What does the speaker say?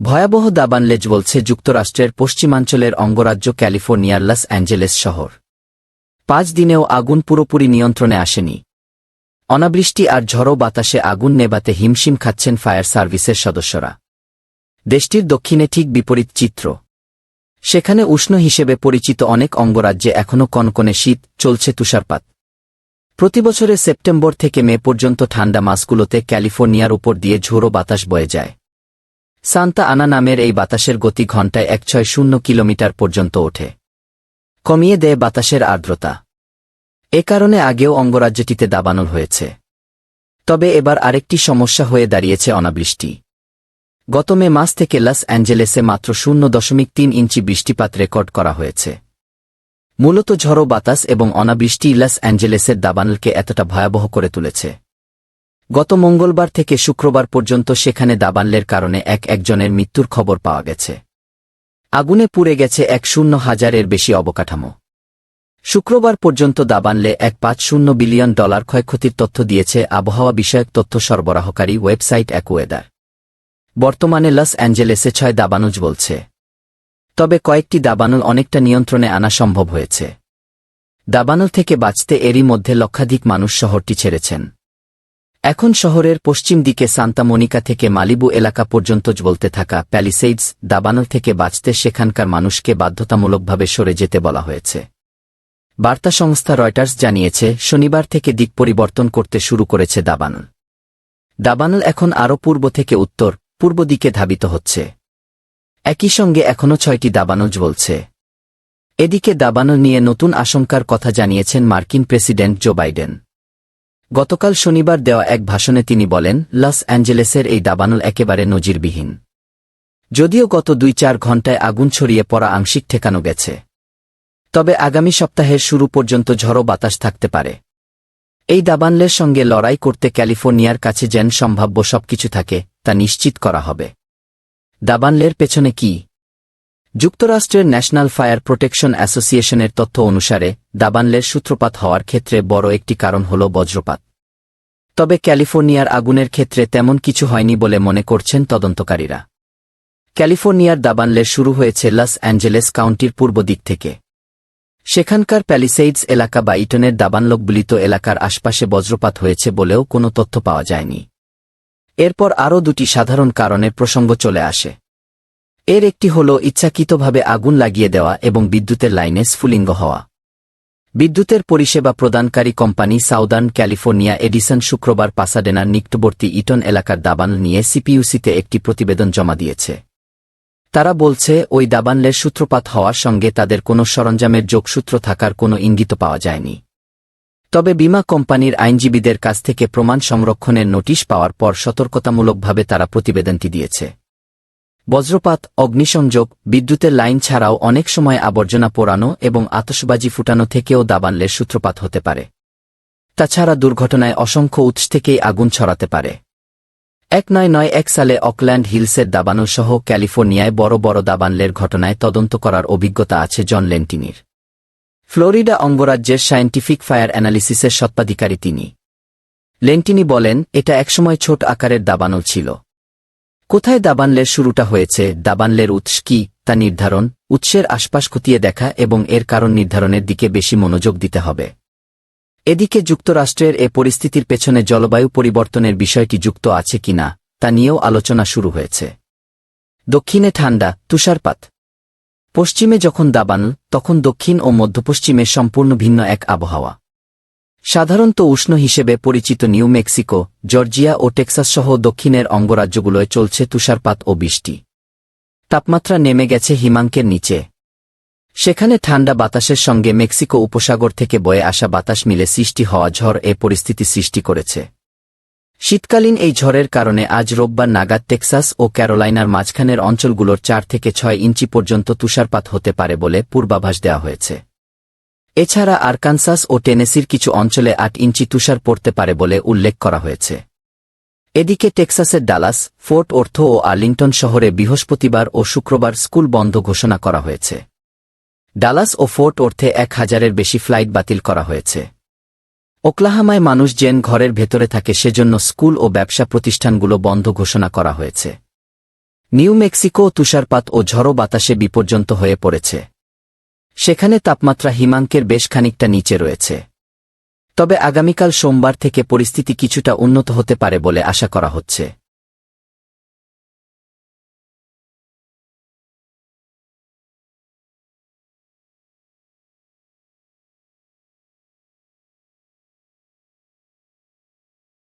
ভয়াবহ দাবানলেজ বলছে যুক্তরাষ্ট্রের পশ্চিমাঞ্চলের অঙ্গরাজ্য ক্যালিফোর্নিয়ার লস অ্যাঞ্জেলেস শহর। পাঁচ দিনেও আগুন পুরোপুরি নিয়ন্ত্রণে আসেনি। অনাবৃষ্টি আর ঝড়ো বাতাসে আগুন নেবাতে হিমশিম খাচ্ছেন ফায়ার সার্ভিসের সদস্যরা। দেশটির দক্ষিণে ঠিক বিপরীত চিত্র। সেখানে উষ্ণ হিসেবে পরিচিত অনেক অঙ্গরাজ্যে এখনও কনকনে শীত, চলছে তুষারপাত। প্রতিবছরের সেপ্টেম্বর থেকে মে পর্যন্ত ঠান্ডা মাসগুলোতে ক্যালিফোর্নিয়ার উপর দিয়ে ঝোড়ো বাতাস বয়ে যায়। সান্তা আনা নামের এই বাতাসের গতি ঘণ্টায় এক ছয় শূন্য কিলোমিটার পর্যন্ত ওঠে। কমিয়ে দেয় বাতাসের আর্দ্রতা। এ কারণে আগেও অঙ্গরাজ্যটিতে দাবানল হয়েছে। তবে এবার আরেকটি সমস্যা হয়ে দাঁড়িয়েছে অনাবৃষ্টি। গত মে মাস থেকে লস অ্যাঞ্জেলেসে মাত্র শূন্য দশমিক তিন ইঞ্চি বৃষ্টিপাত রেকর্ড করা হয়েছে। মূলত ঝড়ো বাতাস এবং অনাবৃষ্টি লস অ্যাঞ্জেলেসের দাবানলকে এতটা ভয়াবহ করে তুলেছে। গত মঙ্গলবার থেকে শুক্রবার পর্যন্ত সেখানে দাবানলের কারণে এক একজনের মৃত্যুর খবর পাওয়া গেছে। আগুনে পুড়ে গেছে এক শূন্য হাজারের বেশি অবকাঠামো। শুক্রবার পর্যন্ত দাবানলে এক পাঁচ শূন্য বিলিয়ন ডলার ক্ষয়ক্ষতির তথ্য দিয়েছে আবহাওয়া বিষয়ক তথ্য সরবরাহকারী ওয়েবসাইট অ্যাকুয়েদার। বর্তমানে লস অ্যাঞ্জেলেসে ছয় দাবানুজ বলছে। তবে কয়েকটি দাবানল অনেকটা নিয়ন্ত্রণে আনা সম্ভব হয়েছে। দাবানল থেকে বাঁচতে এরই মধ্যে লক্ষাধিক মানুষ শহরটি ছেড়েছেন। এখন শহরের পশ্চিম দিকে সান্তা মনিকা থেকে মালিবু এলাকা পর্যন্ত জ্বলতে থাকা প্যালিসেইডস দাবানল থেকে বাঁচতে সেখানকার মানুষকে বাধ্যতামূলকভাবে সরে যেতে বলা হয়েছে। বার্তা সংস্থা রয়টার্স জানিয়েছে, শনিবার থেকে দিক পরিবর্তন করতে শুরু করেছে দাবানল। দাবানল এখন আরও পূর্ব থেকে উত্তর, পূর্ব দিকে ধাবিত হচ্ছে। একই সঙ্গে এখনও ছয়টি দাবানল জ্বলছে। এদিকে দাবানল নিয়ে নতুন আশঙ্কার কথা জানিয়েছেন মার্কিন প্রেসিডেন্ট জো বাইডেন। গতকাল শনিবার দেওয়া এক ভাষণে তিনি বলেন, লস অ্যাঞ্জেলেসের এই দাবানল একেবারে নজিরবিহীন। যদিও গত দুই চার ঘণ্টায় আগুন ছড়িয়ে পড়া আংশিক ঠেকানো গেছে। তবে আগামী সপ্তাহের শুরু পর্যন্ত ঝড়ো বাতাস থাকতে পারে। এই দাবানলের সঙ্গে লড়াই করতে ক্যালিফোর্নিয়ার কাছে যেন সম্ভাব্য সবকিছু থাকে, তা নিশ্চিত করা হবে। দাবানলের পেছনে কি যুক্তরাষ্ট্রের ন্যাশনাল ফায়ার প্রোটেকশন অ্যাসোসিয়েশনের তথ্য অনুসারে, দাবানলের সূত্রপাত হওয়ার ক্ষেত্রে বড় একটি কারণ হল বজ্রপাত। তবে ক্যালিফোর্নিয়ার আগুনের ক্ষেত্রে তেমন কিছু হয়নি বলে মনে করছেন তদন্তকারীরা। ক্যালিফোর্নিয়ার দাবানলের শুরু হয়েছে লস অ্যাঞ্জেলেস কাউন্টির পূর্ব দিক থেকে। সেখানকার প্যালিসেইডস এলাকা বা ইটনের দাবানলকগুলিত এলাকার আশপাশে বজ্রপাত হয়েছে বলেও কোনো তথ্য পাওয়া যায়নি। এরপর আরও দুটি সাধারণ কারণে প্রসঙ্গ চলে আসে। এর একটি হল ইচ্ছাকৃতভাবে আগুন লাগিয়ে দেওয়া এবং বিদ্যুতের লাইনে স্ফুলিঙ্গ হওয়া। বিদ্যুতের পরিষেবা প্রদানকারী কোম্পানি সাউদার্ন ক্যালিফোর্নিয়া এডিসন শুক্রবার পাসাডেনার নিকটবর্তী ইটন এলাকার দাবান নিয়ে সিপিইউসিতে একটি প্রতিবেদন জমা দিয়েছে। তারা বলছে, ওই দাবানলের সূত্রপাত হওয়ার সঙ্গে তাদের কোনো সরঞ্জামের যোগসূত্র থাকার কোনো ইঙ্গিত পাওয়া যায়নি। তবে বিমা কোম্পানির আইনজীবীদের কাছ থেকে প্রমাণ সংরক্ষণের নোটিশ পাওয়ার পর সতর্কতামূলকভাবে তারা প্রতিবেদনটি দিয়েছে। বজ্রপাত, অগ্নিসংযোগ, বিদ্যুতের লাইন ছাড়াও অনেক সময় আবর্জনা পোড়ানো এবং আতসবাজি ফুটানো থেকেও দাবানলের সূত্রপাত হতে পারে। তাছাড়া দুর্ঘটনায় অসংখ্য উৎস থেকেই আগুন ছড়াতে পারে। এক নয় নয় এক সালে অকল্যান্ড হিলসের দাবানো সহ ক্যালিফোর্নিয়ায় বড় বড় দাবানলের ঘটনায় তদন্ত করার অভিজ্ঞতা আছে জন লেন্টিনির। ফ্লোরিডা অঙ্গরাজ্যের সায়েন্টিফিক ফায়ার অ্যানালিসিসের সত্ত্বাধিকারী তিনি। লেন্টিনি বলেন, এটা একসময় ছোট আকারের দাবানল ছিল। কোথায় দাবানলের শুরুটা হয়েছে? দাবানলের উৎস কি? তা নির্ধারণ, উৎসের আশপাশ খতিয়ে দেখা এবং এর কারণ নির্ধারণের দিকে বেশি মনোযোগ দিতে হবে। এদিকে যুক্তরাষ্ট্রের এ পরিস্থিতির পেছনে জলবায়ু পরিবর্তনের বিষয়টি যুক্ত আছে কিনা, তা নিয়েও আলোচনা শুরু হয়েছে। দক্ষিণে ঠান্ডা, তুষারপাত। পশ্চিমে যখন দাবান তখন দক্ষিণ ও মধ্যপশ্চিমে সম্পূর্ণ ভিন্ন এক আবহাওয়া। সাধারণত উষ্ণ হিসেবে পরিচিত নিউ মেক্সিকো, জর্জিয়া ও টেক্সাস সহ দক্ষিণের অঙ্গরাজ্যগুলোয় চলছে তুষারপাত ও বৃষ্টি। তাপমাত্রা নেমে গেছে হিমাঙ্কের নিচে। সেখানে ঠান্ডা বাতাসের সঙ্গে মেক্সিকো উপসাগর থেকে বয়ে আসা বাতাস মিলে সৃষ্টি হওয়া ঝড় এ পরিস্থিতি সৃষ্টি করেছে। শীতকালীন এই ঝড়ের কারণে আজ রোববার নাগাদ টেক্সাস ও ক্যারোলাইনার মাঝখানের অঞ্চলগুলোর চার থেকে ছয় ইঞ্চি পর্যন্ত তুষারপাত হতে পারে বলে পূর্বাভাস দেওয়া হয়েছে। এছাড়া আরকানসাস ও টেনেসির কিছু অঞ্চলে আট ইঞ্চি তুষার পড়তে পারে বলে উল্লেখ করা হয়েছে। এদিকে টেক্সাসের ডালাস, ফোর্ট অর্থ ও আর্লিংটন শহরে বৃহস্পতিবার ও শুক্রবার স্কুল বন্ধ ঘোষণা করা হয়েছে। ডালাস ও ফোর্ট অর্থে এক হাজারের বেশি ফ্লাইট বাতিল করা হয়েছে। ওকলাহামায় মানুষ যেন ঘরের ভেতরে থাকে সেজন্য স্কুল ও ব্যবসা প্রতিষ্ঠানগুলো বন্ধ ঘোষণা করা হয়েছে। নিউ মেক্সিকো তুষারপাত ও ঝড়ো বাতাসে বিপর্যন্ত হয়ে পড়েছে। সেখানে তাপমাত্রা হিমাঙ্কের বেশ খানিকটা নিচে রয়েছে। তবে আগামীকাল সোমবার থেকে পরিস্থিতি কিছুটা উন্নত হতে পারে বলে আশা করা হচ্ছে।